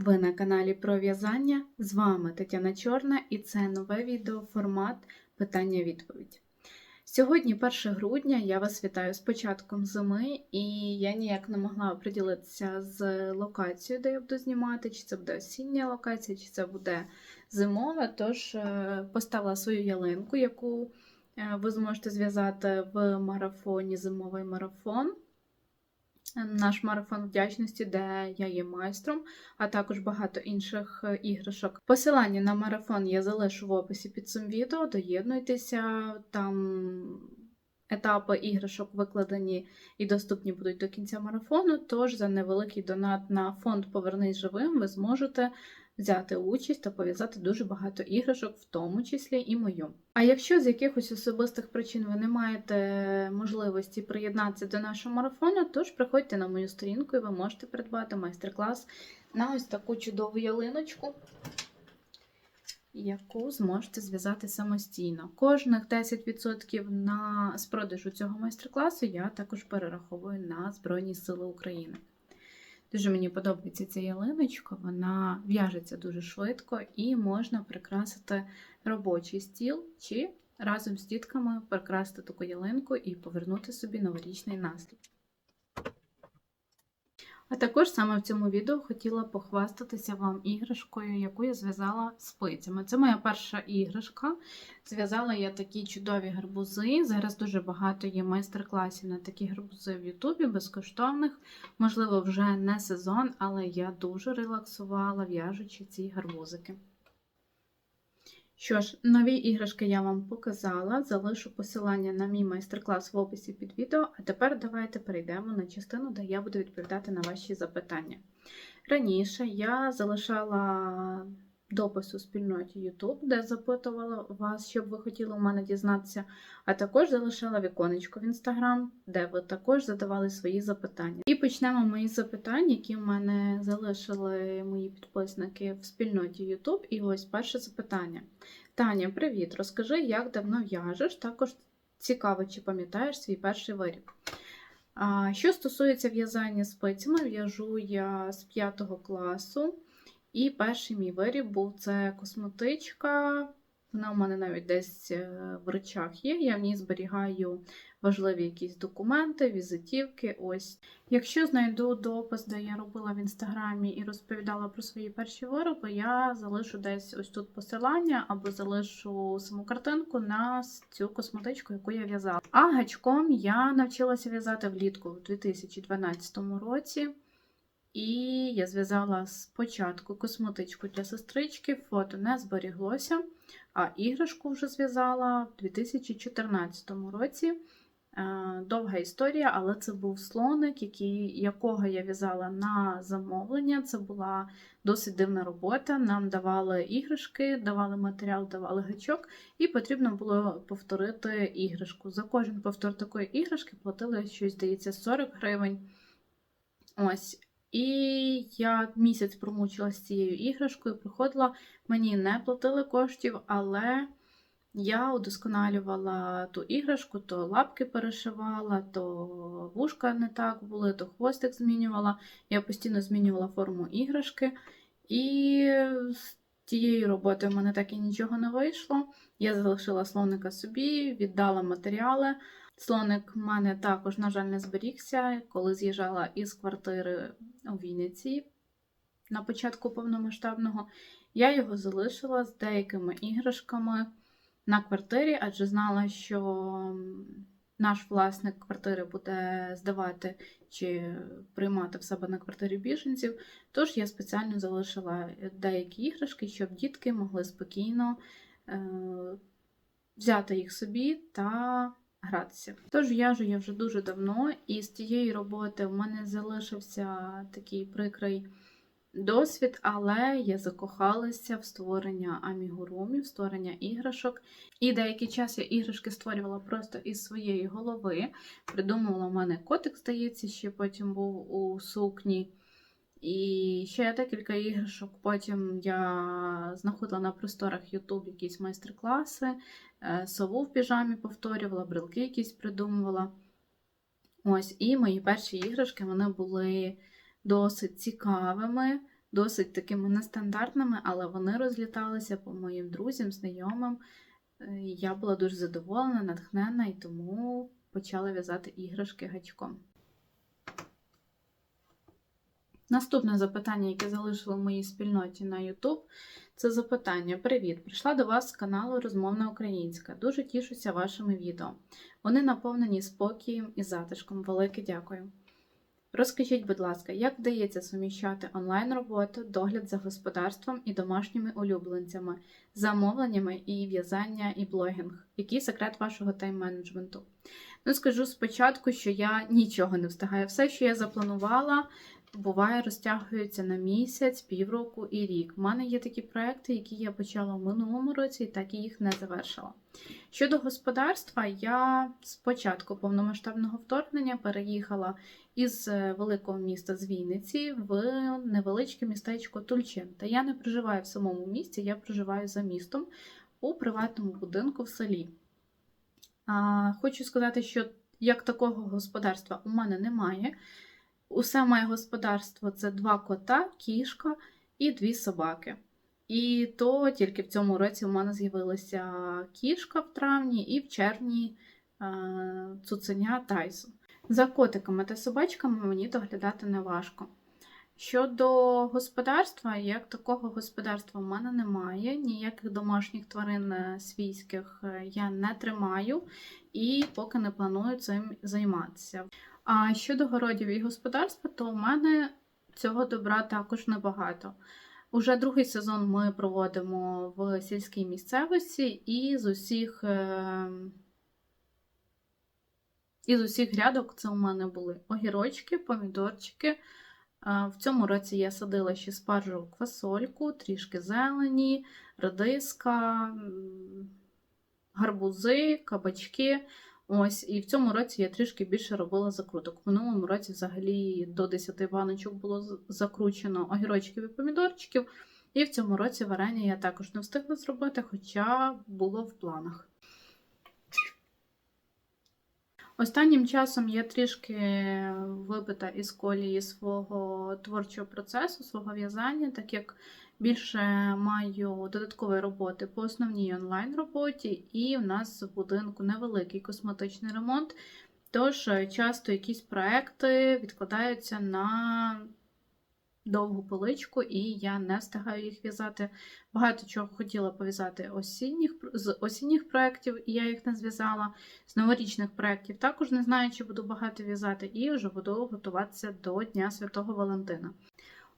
Ви на каналі про в'язання. З вами Тетяна Чорна і це нове відео формат питання-відповідь. Сьогодні 1 грудня, я вас вітаю з початком зими, і я ніяк не могла оприділитися з локацією, де я буду знімати, чи це буде осіння локація, чи це буде зимова. Тож е, поставила свою ялинку, яку е, ви зможете зв'язати в марафоні Зимовий марафон наш марафон вдячності, де я є майстром, а також багато інших е, іграшок. Посилання на марафон я залишу в описі під цим відео. Доєднуйтеся, там етапи іграшок викладені і доступні будуть до кінця марафону. Тож за невеликий донат на фонд Повернись живим ви зможете взяти участь та пов'язати дуже багато іграшок, в тому числі і мою. А якщо з якихось особистих причин ви не маєте можливості приєднатися до нашого марафону, тож приходьте на мою сторінку і ви можете придбати майстер-клас на ось таку чудову ялиночку. Яку зможете зв'язати самостійно. Кожних 10% на з продажу цього майстер-класу я також перераховую на Збройні Сили України. Дуже мені подобається ця ялиночка, вона в'яжеться дуже швидко і можна прикрасити робочий стіл чи разом з дітками прикрасити таку ялинку і повернути собі новорічний настрій. А також саме в цьому відео хотіла похвастатися вам іграшкою, яку я зв'язала спицями. Це моя перша іграшка. Зв'язала я такі чудові гарбузи. Зараз дуже багато є майстер-класів на такі гарбузи в Ютубі, безкоштовних. Можливо, вже не сезон, але я дуже релаксувала, в'яжучи ці гарбузики. Що ж, нові іграшки я вам показала, залишу посилання на мій майстер-клас в описі під відео, а тепер давайте перейдемо на частину, де я буду відповідати на ваші запитання. Раніше я залишала допис у спільноті YouTube, де запитувала вас, що б ви хотіли у мене дізнатися, а також залишала віконечко в Instagram, де ви також задавали свої запитання. І почнемо мої запитання, які в мене залишили мої підписники в спільноті YouTube. І ось перше запитання. Таня, привіт! Розкажи, як давно в'яжеш, також цікаво, чи пам'ятаєш свій перший виріб. Що стосується в'язання спицями, в'яжу я з 5 класу. І перший мій виріб був це косметичка. Вона у мене навіть десь е, в речах є. Я в ній зберігаю важливі якісь документи, візитівки. Ось. Якщо знайду допис, де я робила в інстаграмі і розповідала про свої перші вироби, я залишу десь ось тут посилання або залишу саму картинку на цю косметичку, яку я в'язала. А гачком я навчилася в'язати влітку в 2012 році. І я зв'язала спочатку косметичку для сестрички, фото не зберіглося, а іграшку вже зв'язала в 2014 році. Е, довга історія, але це був слоник, який, якого я в'язала на замовлення. Це була досить дивна робота. Нам давали іграшки, давали матеріал, давали гачок, і потрібно було повторити іграшку. За кожен повтор такої іграшки платили щось, здається, 40 гривень. Ось. І я місяць промучилася з цією іграшкою, приходила, мені не платили коштів, але я удосконалювала ту іграшку, то лапки перешивала, то вушка не так були, то хвостик змінювала. Я постійно змінювала форму іграшки. І з тієї роботи в мене так і нічого не вийшло. Я залишила слоника собі, віддала матеріали. Слоник в мене також, на жаль, не зберігся, коли з'їжджала із квартири у Вінниці на початку повномасштабного. Я його залишила з деякими іграшками на квартирі, адже знала, що наш власник квартири буде здавати чи приймати в себе на квартирі біженців. Тож я спеціально залишила деякі іграшки, щоб дітки могли спокійно е, взяти їх собі та гратися. Тож в'яжу я вже дуже давно, і з тієї роботи в мене залишився такий прикрий досвід, але я закохалася в створення амігурумів, створення іграшок. І деякий час я іграшки створювала просто із своєї голови. Придумувала в мене котик, здається, ще потім був у сукні. І ще декілька іграшок. Потім я знаходила на просторах YouTube якісь майстер-класи, е, сову в піжамі повторювала, брелки якісь придумувала. Ось, І мої перші іграшки вони були досить цікавими, досить такими нестандартними, але вони розліталися по моїм друзям, знайомим. Е, Я була дуже задоволена, натхнена і тому почала в'язати іграшки гачком. Наступне запитання, яке залишило в моїй спільноті на YouTube, це запитання: Привіт! Прийшла до вас з каналу Розмовна Українська. Дуже тішуся вашими відео. Вони наповнені спокієм і затишком. Велике дякую. Розкажіть, будь ласка, як вдається суміщати онлайн-роботу, догляд за господарством і домашніми улюбленцями, замовленнями і в'язання і блогінг? Який секрет вашого тайм-менеджменту? Ну, скажу спочатку, що я нічого не встигаю. Все, що я запланувала, буває, розтягується на місяць, півроку і рік. У мене є такі проекти, які я почала в минулому році, і так і їх не завершила. Щодо господарства, я з початку повномасштабного вторгнення переїхала із е, великого міста з Вінниці в невеличке містечко Тульчин. Та я не проживаю в самому місті, я проживаю за містом у приватному будинку в селі. А, Хочу сказати, що як такого господарства у мене немає. Усе моє господарство це два кота, кішка і дві собаки. І то тільки в цьому році у мене з'явилася кішка в травні і в червні е, цуценя Тайсон. За котиками та собачками мені доглядати не важко. Щодо господарства, як такого господарства в мене немає, ніяких домашніх тварин е, свійських е, я не тримаю і поки не планую цим займатися. А щодо городів і господарства, то в мене цього добра також небагато. Уже другий сезон ми проводимо в сільській місцевості і з усіх. е, із усіх грядок це у мене були огірочки, помідорчики. В цьому році я садила ще спаржу квасольку, трішки зелені, редиска, гарбузи, кабачки. Ось, і в цьому році я трішки більше робила закруток. В минулому році взагалі до 10 баночок було закручено огірочків і помідорчиків. І в цьому році варення я також не встигла зробити, хоча було в планах. Останнім часом я трішки вибита із колії свого творчого процесу, свого в'язання, так як більше маю додаткової роботи по основній онлайн роботі, і в нас в будинку невеликий косметичний ремонт. Тож е, часто якісь проекти відкладаються на довгу поличку, і я не встигаю їх в'язати. Багато чого хотіла пов'язати осінніх, з осінніх проєктів, і я їх не зв'язала. З новорічних проєктів також не знаю, чи буду багато в'язати, і вже буду готуватися до Дня Святого Валентина.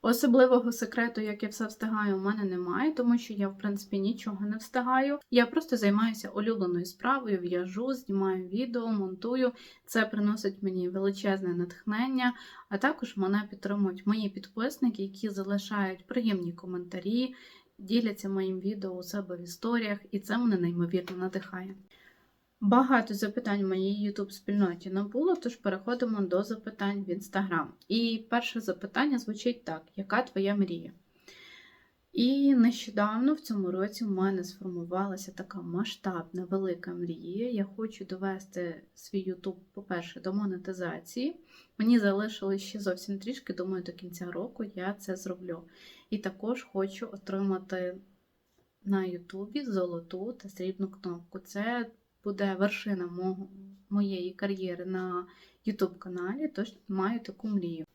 Особливого секрету, як я все встигаю, у мене немає, тому що я, в принципі, нічого не встигаю. Я просто займаюся улюбленою справою, в'яжу, знімаю відео, монтую. Це приносить мені величезне натхнення, а також мене підтримують мої підписники, які залишають приємні коментарі, діляться моїм відео у себе в історіях, і це мене неймовірно надихає. Багато запитань в моїй YouTube спільноті не було, тож переходимо до запитань в Instagram. І перше запитання звучить так: яка твоя мрія? І нещодавно в цьому році в мене сформувалася така масштабна велика мрія. Я хочу довести свій YouTube, по-перше, до монетизації. Мені залишилось ще зовсім трішки, думаю, до кінця року я це зроблю. І також хочу отримати на Ютубі золоту та срібну кнопку. Це буде вершина мого, моєї кар'єри на YouTube каналі, тож маю таку мрію.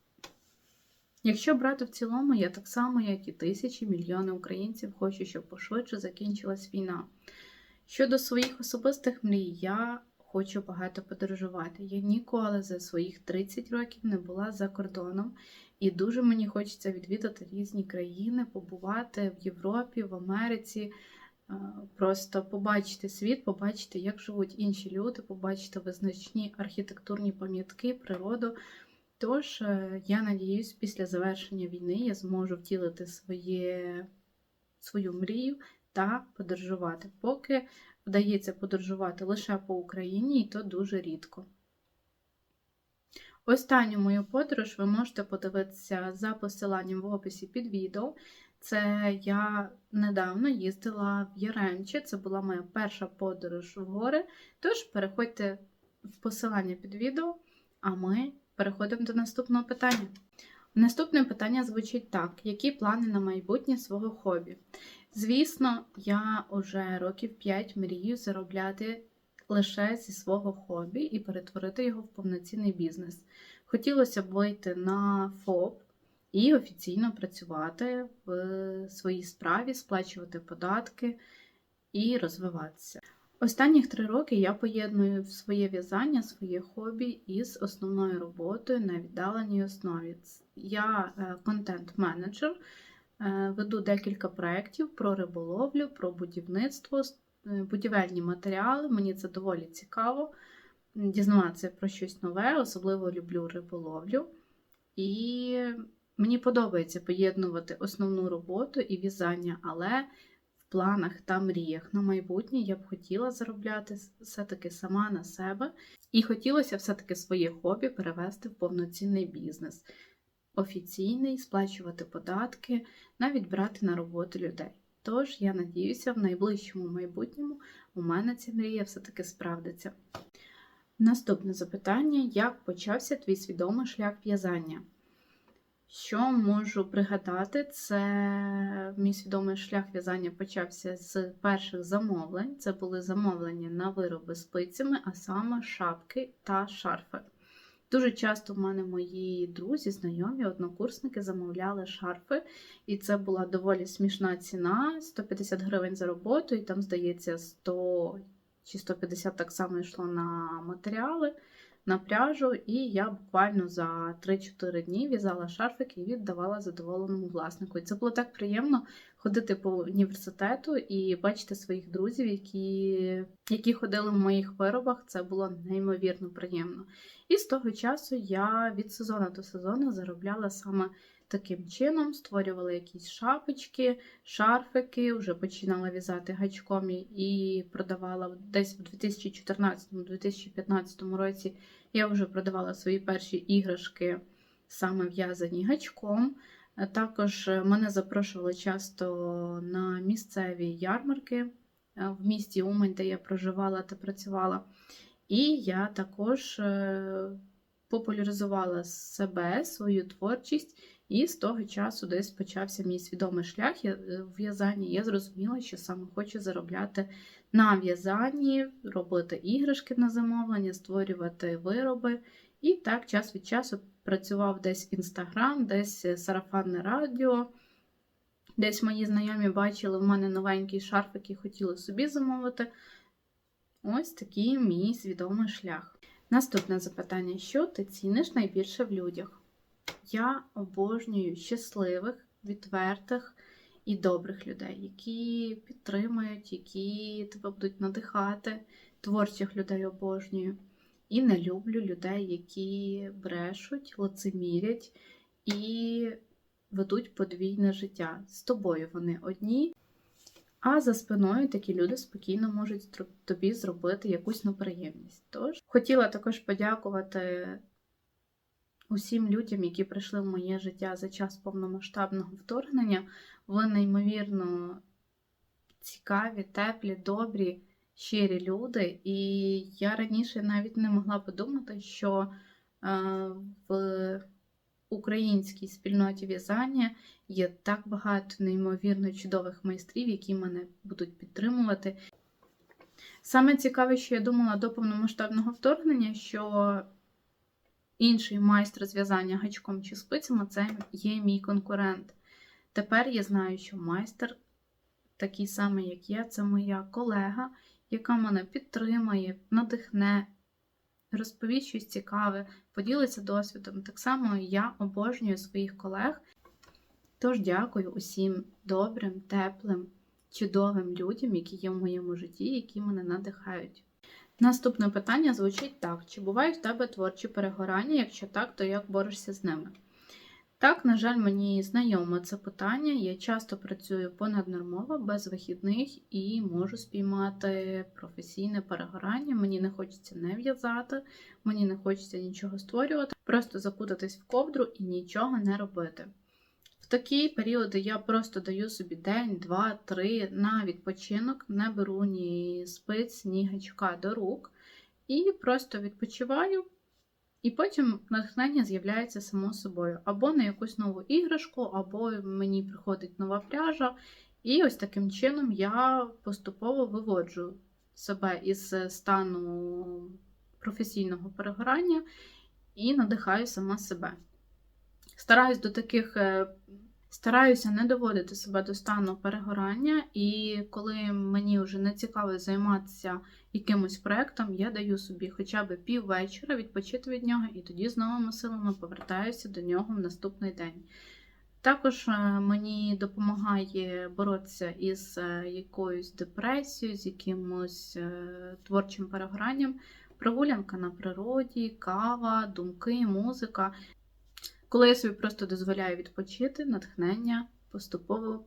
Якщо брати в цілому, я так само, як і тисячі мільйони українців, хочу, щоб пошвидше закінчилась війна. Щодо своїх особистих мрій, я хочу багато подорожувати. Я ніколи за своїх 30 років не була за кордоном, і дуже мені хочеться відвідати різні країни, побувати в Європі, в Америці. Просто побачити світ, побачити, як живуть інші люди, побачити визначні архітектурні пам'ятки, природу. Тож, е, я надіюсь, після завершення війни я зможу втілити своє, свою мрію та подорожувати. Поки вдається подорожувати лише по Україні, і то дуже рідко. Останню мою подорож ви можете подивитися за посиланням в описі під відео. Це я недавно їздила в Яремче. Це була моя перша подорож в гори. Тож переходьте в посилання під відео, а ми переходимо до наступного питання. Наступне питання звучить так: які плани на майбутнє свого хобі? Звісно, я вже років 5 мрію заробляти лише зі свого хобі і перетворити його в повноцінний бізнес. Хотілося б вийти на ФОП і офіційно працювати в своїй справі, сплачувати податки і розвиватися. Останніх три роки я поєдную своє в'язання, своє хобі із основною роботою на віддаленій основі. Я е, контент-менеджер, е, веду декілька проєктів про риболовлю, про будівництво, е, будівельні матеріали. Мені це доволі цікаво дізнаватися про щось нове, особливо люблю риболовлю. І мені подобається поєднувати основну роботу і в'язання, але в планах та мріях на майбутнє я б хотіла заробляти все-таки сама на себе, і хотілося все-таки своє хобі перевести в повноцінний бізнес, офіційний, сплачувати податки, навіть брати на роботу людей. Тож я надіюся, в найближчому майбутньому у мене ця мрія все-таки справдиться. Наступне запитання: як почався твій свідомий шлях в'язання? Що можу пригадати, це мій свідомий шлях в'язання почався з перших замовлень. Це були замовлення на вироби спицями, а саме шапки та шарфи. Дуже часто в мене мої друзі, знайомі, однокурсники замовляли шарфи, і це була доволі смішна ціна 150 гривень за роботу, і там, здається, 100 чи 150 так само йшло на матеріали на пряжу, і я буквально за 3-4 дні в'язала шарфик і віддавала задоволеному власнику. І це було так приємно ходити по університету і бачити своїх друзів, які які ходили в моїх виробах. Це було неймовірно приємно. І з того часу я від сезону до сезону заробляла саме. Таким чином створювала якісь шапочки, шарфики, вже починала в'язати гачком і продавала десь в 2014-2015 році. Я вже продавала свої перші іграшки, саме в'язані гачком. Також мене запрошували часто на місцеві ярмарки е, в місті Умань, де я проживала та працювала. І я також е, популяризувала себе, свою творчість. І з того часу десь почався мій свідомий шлях е, в'язанні. Я зрозуміла, що саме хочу заробляти на в'язанні, робити іграшки на замовлення, створювати вироби. І так, час від часу працював десь інстаграм, десь сарафанне радіо. Десь мої знайомі бачили в мене новенький шарфик і хотіли собі замовити. Ось такий мій свідомий шлях. Наступне запитання: що ти ціниш найбільше в людях? Я обожнюю щасливих, відвертих і добрих людей, які підтримують, які тебе будуть надихати, творчих людей обожнюю. І не люблю людей, які брешуть, лицемірять і ведуть подвійне життя. З тобою вони одні, а за спиною такі люди спокійно можуть тобі зробити якусь неприємність. Тож хотіла також подякувати усім людям, які прийшли в моє життя за час повномасштабного вторгнення. Ви неймовірно цікаві, теплі, добрі, щирі люди. І я раніше навіть не могла подумати, що е, в українській спільноті в'язання є так багато неймовірно чудових майстрів, які мене будуть підтримувати. Саме цікаве, що я думала до повномасштабного вторгнення, що інший майстер зв'язання гачком чи спицями це є мій конкурент. Тепер я знаю, що майстер, такий самий, як я, це моя колега, яка мене підтримує, надихне, розповість щось цікаве, поділиться досвідом. Так само я обожнюю своїх колег. Тож дякую усім добрим, теплим, чудовим людям, які є в моєму житті, які мене надихають. Наступне питання звучить так: чи бувають в тебе творчі перегорання? Якщо так, то як борешся з ними? Так, на жаль, мені знайоме це питання. Я часто працюю понаднормово, без вихідних і можу спіймати професійне перегорання. Мені не хочеться не в'язати, мені не хочеться нічого створювати, просто закутатись в ковдру і нічого не робити. В такі періоди я просто даю собі день, два, три на відпочинок, не беру ні спиць, ні гачка до рук. І просто відпочиваю І потім натхнення з'являється само собою. Або на якусь нову іграшку, або мені приходить нова пряжа. І ось таким чином я поступово виводжу себе із стану професійного перегорання і надихаю сама себе. Стараюсь до таких, е, стараюся не доводити себе до стану перегорання, і коли мені вже не цікаво займатися якимось проєктом, я даю собі хоча б піввечора відпочити від нього, і тоді з новими силами повертаюся до нього в наступний день. Також е, мені допомагає боротися із е, якоюсь депресією, з якимось творчим перегоранням, прогулянка на природі, кава, думки, музика. Коли я собі просто дозволяю відпочити, натхнення поступово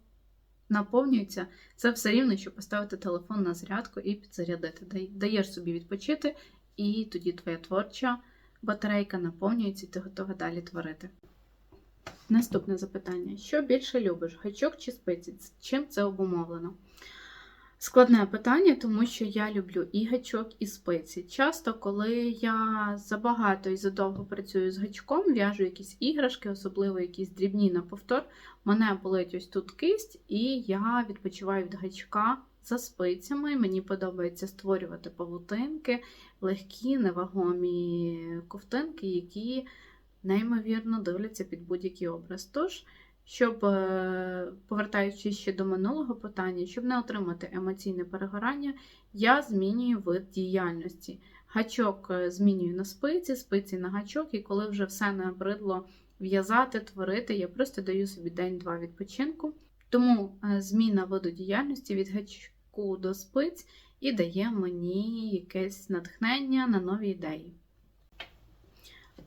наповнюється, це все рівно, що поставити телефон на зарядку і підзарядити. Даєш собі відпочити, і тоді твоя творча батарейка наповнюється, і ти готова далі творити. Наступне запитання: що більше любиш, гачок чи спиці? Чим це обумовлено? Складне питання, тому що я люблю і гачок, і спиці. Часто, коли я забагато і задовго працюю з гачком, в'яжу якісь іграшки, особливо якісь дрібні на повтор, мене болить ось тут кисть, і я відпочиваю від гачка за спицями. Мені подобається створювати павутинки, легкі, невагомі ковтинки, які неймовірно дивляться під будь-який образ. Тож, щоб, е, повертаючись ще до минулого питання, щоб не отримати емоційне перегорання, я змінюю вид діяльності. Гачок е, змінюю на спиці, спиці на гачок, і коли вже все набридло в'язати, творити, я просто даю собі день-два відпочинку. Тому е, зміна виду діяльності від гачку до спиць і дає мені якесь натхнення на нові ідеї.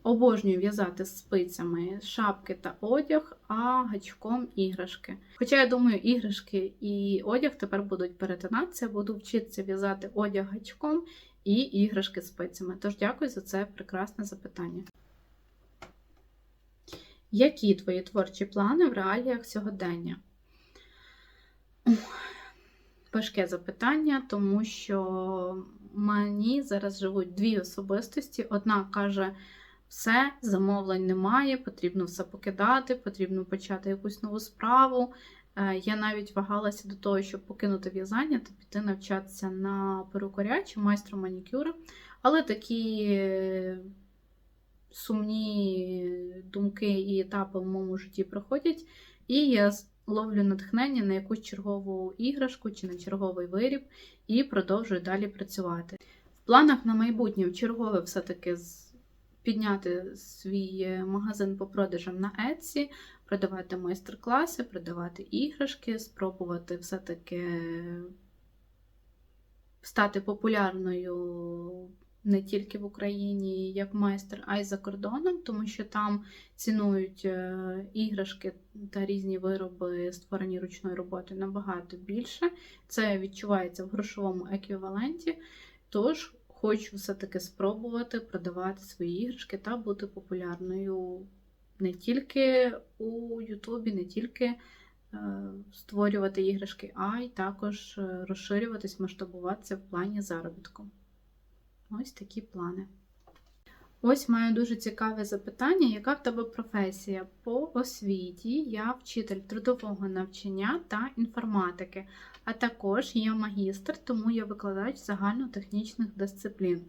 Обожнюю в'язати спицями шапки та одяг, а гачком іграшки. Хоча, я думаю, іграшки і одяг тепер будуть перетинатися, буду вчитися в'язати одяг гачком і іграшки спицями. Тож дякую за це прекрасне запитання. Які твої творчі плани в реаліях сьогодення? Важке запитання, тому що мені зараз живуть дві особистості. Одна каже, все, замовлень немає, потрібно все покидати, потрібно почати якусь нову справу. Е, я навіть вагалася до того, щоб покинути в'язання та піти навчатися на перукаря чи майстру манікюра. Але такі е, сумні думки і етапи в моєму житті проходять, і я ловлю натхнення на якусь чергову іграшку чи на черговий виріб і продовжую далі працювати. В планах на майбутнє в чергове все-таки підняти свій е, магазин по продажам на Etsy, продавати майстер-класи, продавати іграшки, спробувати все-таки стати популярною не тільки в Україні як майстер, а й за кордоном, тому що там цінують е, іграшки та різні вироби, створені ручною роботою, набагато більше. Це відчувається в грошовому еквіваленті. Тож хочу все-таки спробувати продавати свої іграшки та бути популярною не тільки у Ютубі, не тільки е, створювати іграшки, а й також е, розширюватись, масштабуватися в плані заробітку. Ось такі плани. Ось маю дуже цікаве запитання, яка в тебе професія по освіті? Я вчитель трудового навчання та інформатики, а також я магістр, тому я викладач загальнотехнічних дисциплін.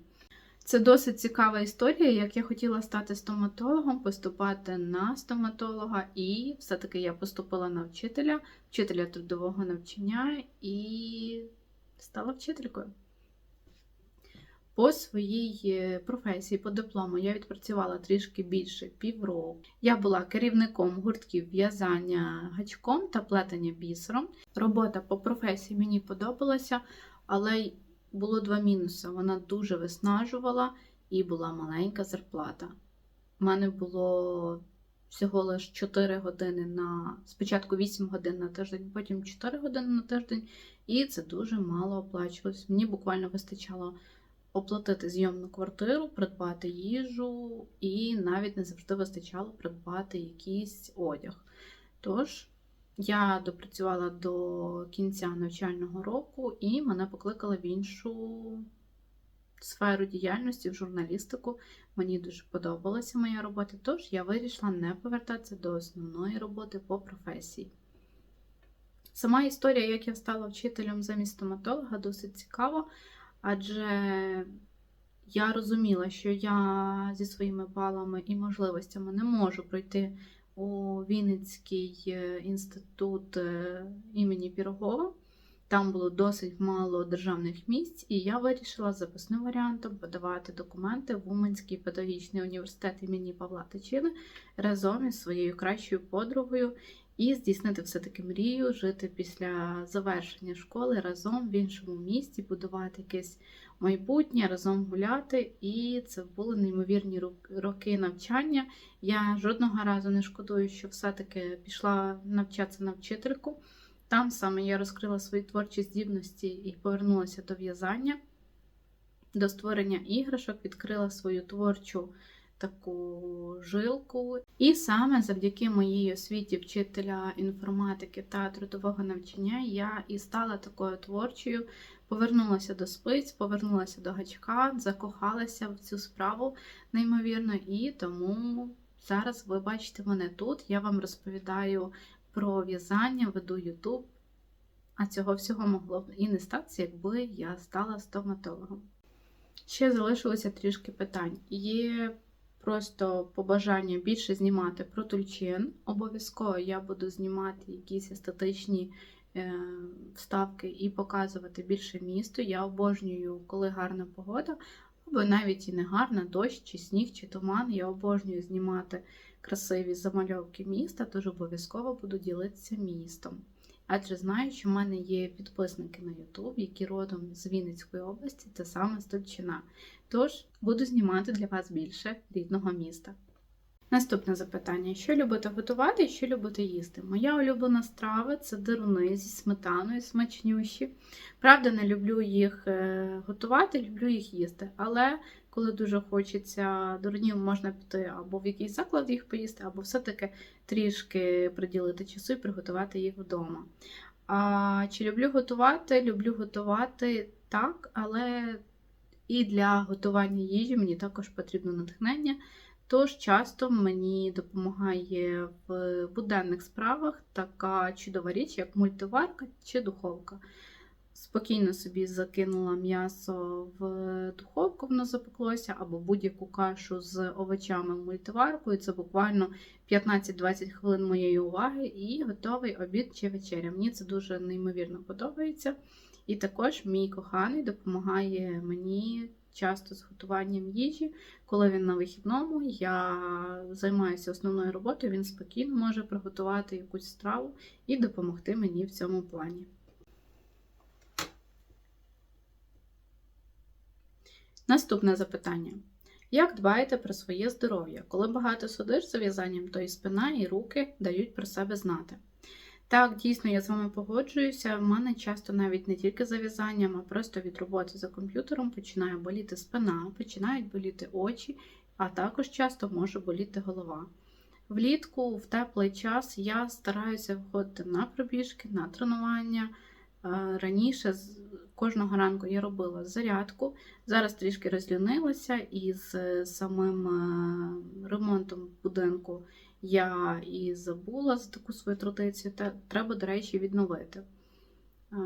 Це досить цікава історія, як я хотіла стати стоматологом, поступати на стоматолога, і все-таки я поступила на вчителя, вчителя трудового навчання і стала вчителькою. По своїй е, професії, по диплому, я відпрацювала трішки більше півроку. Я була керівником гуртків в'язання гачком та плетення бісером. Робота по професії мені подобалася, але було два мінуси. Вона дуже виснажувала і була маленька зарплата. У мене було всього лише 4 години на спочатку 8 годин на тиждень, потім 4 години на тиждень, і це дуже мало оплачувалось. Мені буквально вистачало оплатити зйомну квартиру, придбати їжу, і навіть не завжди вистачало придбати якийсь одяг. Тож, я допрацювала до кінця навчального року і мене покликали в іншу сферу діяльності, в журналістику. Мені дуже подобалася моя робота, тож я вирішила не повертатися до основної роботи по професії. Сама історія, як я стала вчителем замість стоматолога, досить цікава, адже я розуміла, що я зі своїми балами і можливостями не можу пройти у Вінницький е, інститут е, імені Пірогова. Там було досить мало державних місць, і я вирішила запасним варіантом подавати документи в Уманський педагогічний університет імені Павла Тичини разом із своєю кращою подругою і здійснити все-таки мрію, жити після завершення школи разом в іншому місті, будувати якесь майбутнє, разом гуляти. І це були неймовірні роки навчання. Я жодного разу не шкодую, що все-таки пішла навчатися на вчительку. Там саме я розкрила свої творчі здібності і повернулася до в'язання, до створення іграшок, відкрила свою творчу таку жилку. І саме завдяки моїй освіті вчителя інформатики та трудового навчання я і стала такою творчою, повернулася до спиць, повернулася до гачка, закохалася в цю справу неймовірно, і тому зараз ви бачите мене тут. Я вам розповідаю про в'язання, веду Ютуб. А цього всього могло б і не статися, якби я стала стоматологом. Ще залишилося трішки питань. Є просто побажання більше знімати про тульчин. Обов'язково я буду знімати якісь естетичні е, вставки і показувати більше місто. Я обожнюю, коли гарна погода, або навіть і не гарна, дощ, чи сніг, чи туман. Я обожнюю знімати красиві замальовки міста, тож обов'язково буду ділитися містом. Адже знаю, що в мене є підписники на YouTube, які родом з Вінницької області, це саме Стольчина. Тож буду знімати для вас більше рідного міста. Наступне запитання: що любите готувати і що любите їсти? Моя улюблена страва це дируни зі сметаною, смачнющі. Правда, не люблю їх е, готувати, люблю їх їсти. Але коли дуже хочеться дурнів, можна піти або в якийсь заклад їх поїсти, або все-таки трішки приділити часу і приготувати їх вдома. А Чи люблю готувати? Люблю готувати так, але і для готування їжі мені також потрібно натхнення. Тож часто мені допомагає в буденних справах така чудова річ, як мультиварка чи духовка. Спокійно собі закинула м'ясо в духовку, воно запеклося, або будь-яку кашу з овочами в мультиварку, і це буквально 15-20 хвилин моєї уваги, і готовий обід чи вечеря. Мені це дуже неймовірно подобається. І також мій коханий допомагає мені часто з готуванням їжі. Коли він на вихідному, я займаюся основною роботою, він спокійно може приготувати якусь страву і допомогти мені в цьому плані. Наступне запитання. Як дбаєте про своє здоров'я? Коли багато сидиш за в'язанням, то і спина, і руки дають про себе знати. Так, дійсно, я з вами погоджуюся. В мене часто навіть не тільки за в'язанням, а просто від роботи за комп'ютером починає боліти спина, починають боліти очі, а також часто може боліти голова. Влітку, в теплий час, я стараюся виходити на пробіжки, на тренування. Е, раніше кожного ранку я робила зарядку, зараз трішки розлюнилася і з самим е, ремонтом будинку я і забула за таку свою традицію, та треба, до речі, відновити. Е,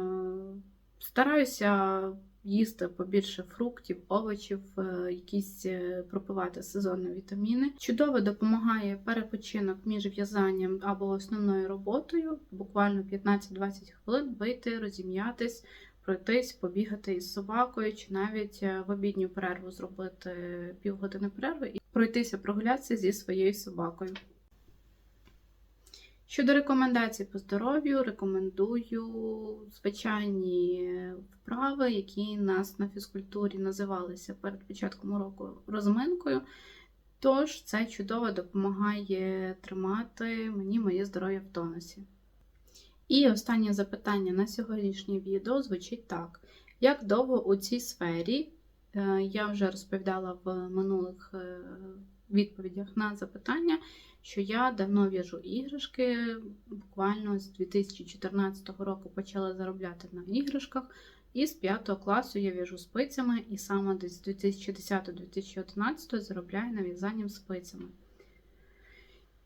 стараюся їсти побільше фруктів, овочів, е, якісь пропивати сезонні вітаміни. Чудово допомагає перепочинок між в'язанням або основною роботою, буквально 15-20 хвилин вийти, розім'ятись, пройтись, побігати із собакою, чи навіть в обідню перерву зробити півгодини перерви і пройтися прогулятися зі своєю собакою. Щодо рекомендацій по здоров'ю, рекомендую звичайні вправи, які нас на фізкультурі називалися перед початком року розминкою. Тож це чудово допомагає тримати мені моє здоров'я в тонусі. І останнє запитання на сьогоднішнє відео звучить так: як довго у цій сфері, е, я вже розповідала в минулих е, відповідях на запитання, що я давно в'яжу іграшки. Буквально з 2014 року почала заробляти на іграшках. І з 5 класу я в'яжу спицями, і саме десь з 2010-2011 заробляю на в'язанням спицями.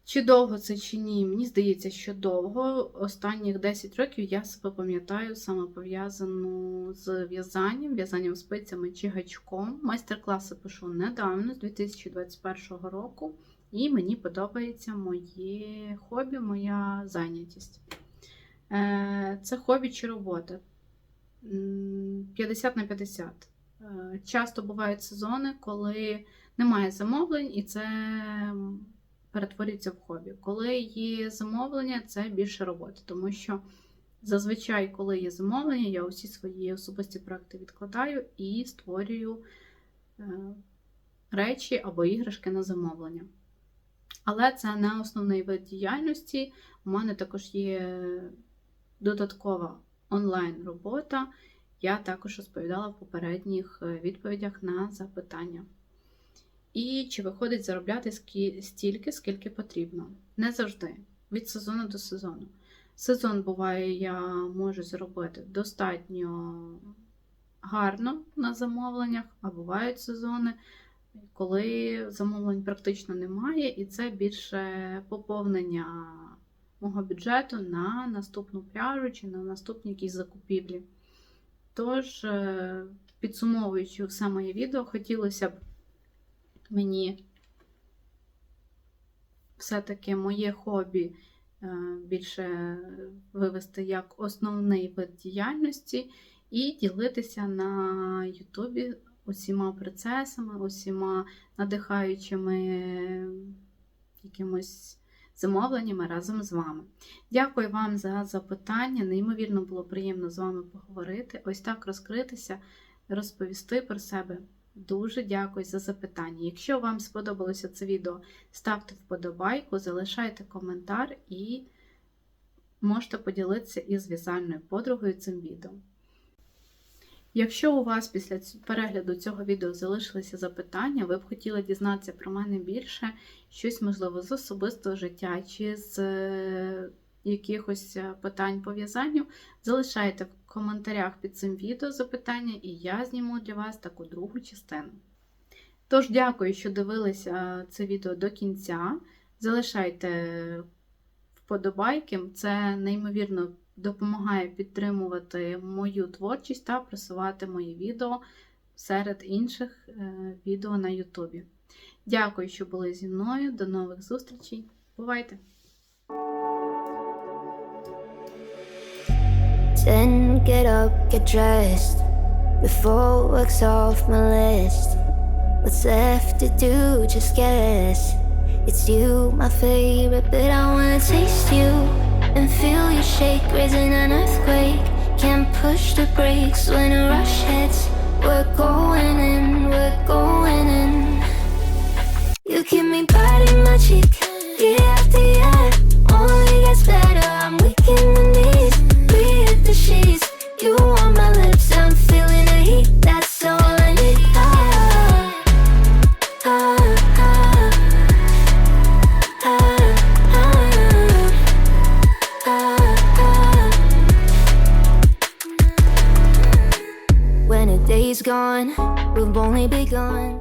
Чи довго це чи ні? Мені здається, що довго. Останніх 10 років я себе пам'ятаю саме пов'язану з в'язанням, в'язанням спицями чи гачком. Майстер-класи пишу недавно, з 2021 року, і мені подобається моє хобі, моя зайнятість. Е, Це хобі чи робота. 50 на 50. Е, Часто бувають сезони, коли немає замовлень, і це перетворюється в хобі. Коли є замовлення, це більше роботи, тому що зазвичай, коли є замовлення, я усі свої особисті проекти відкладаю і створюю е, речі або іграшки на замовлення. Але це не основний вид діяльності. У мене також є додаткова онлайн-робота. Я також розповідала в попередніх е, відповідях на запитання. І чи виходить заробляти стільки, скільки потрібно? Не завжди, від сезону до сезону. Сезон буває, я можу заробити достатньо гарно на замовленнях, а бувають сезони, коли замовлень практично немає, і це більше поповнення мого бюджету на наступну пряжу чи на наступні якісь закупівлі. Тож, е, підсумовуючи все моє відео, хотілося б мені все-таки моє хобі е, більше вивести як основний вид діяльності і ділитися на Ютубі усіма процесами, усіма надихаючими якимось замовленнями разом з вами. Дякую вам за запитання. Неймовірно було приємно з вами поговорити. Ось так розкритися, розповісти про себе. Дуже дякую за запитання. Якщо вам сподобалося це відео, ставте вподобайку, залишайте коментар і можете поділитися із в'язальною подругою цим відео. Якщо у вас після перегляду цього відео залишилися запитання, ви б хотіли дізнатися про мене більше, щось можливо з особистого життя чи з е, якихось е, питань по в'язанню, залишайте в коментарях під цим відео запитання, і я зніму для вас таку другу частину. Тож, дякую, що дивилися це відео до кінця. Залишайте вподобайки, це неймовірно допомагає підтримувати мою творчість та просувати мої відео серед інших е, відео на Ютубі. Дякую, що були зі мною. До нових зустрічей. Бувайте! Then get up, get dressed before work's off my list. What's left to do? Just guess. It's you, my favorite, but I wanna taste you and feel you shake, raising an earthquake. Can't push the brakes when a rush hits. We're going in, we're going in. You keep me my cheek, year after year. Only gets better. I'm weak going.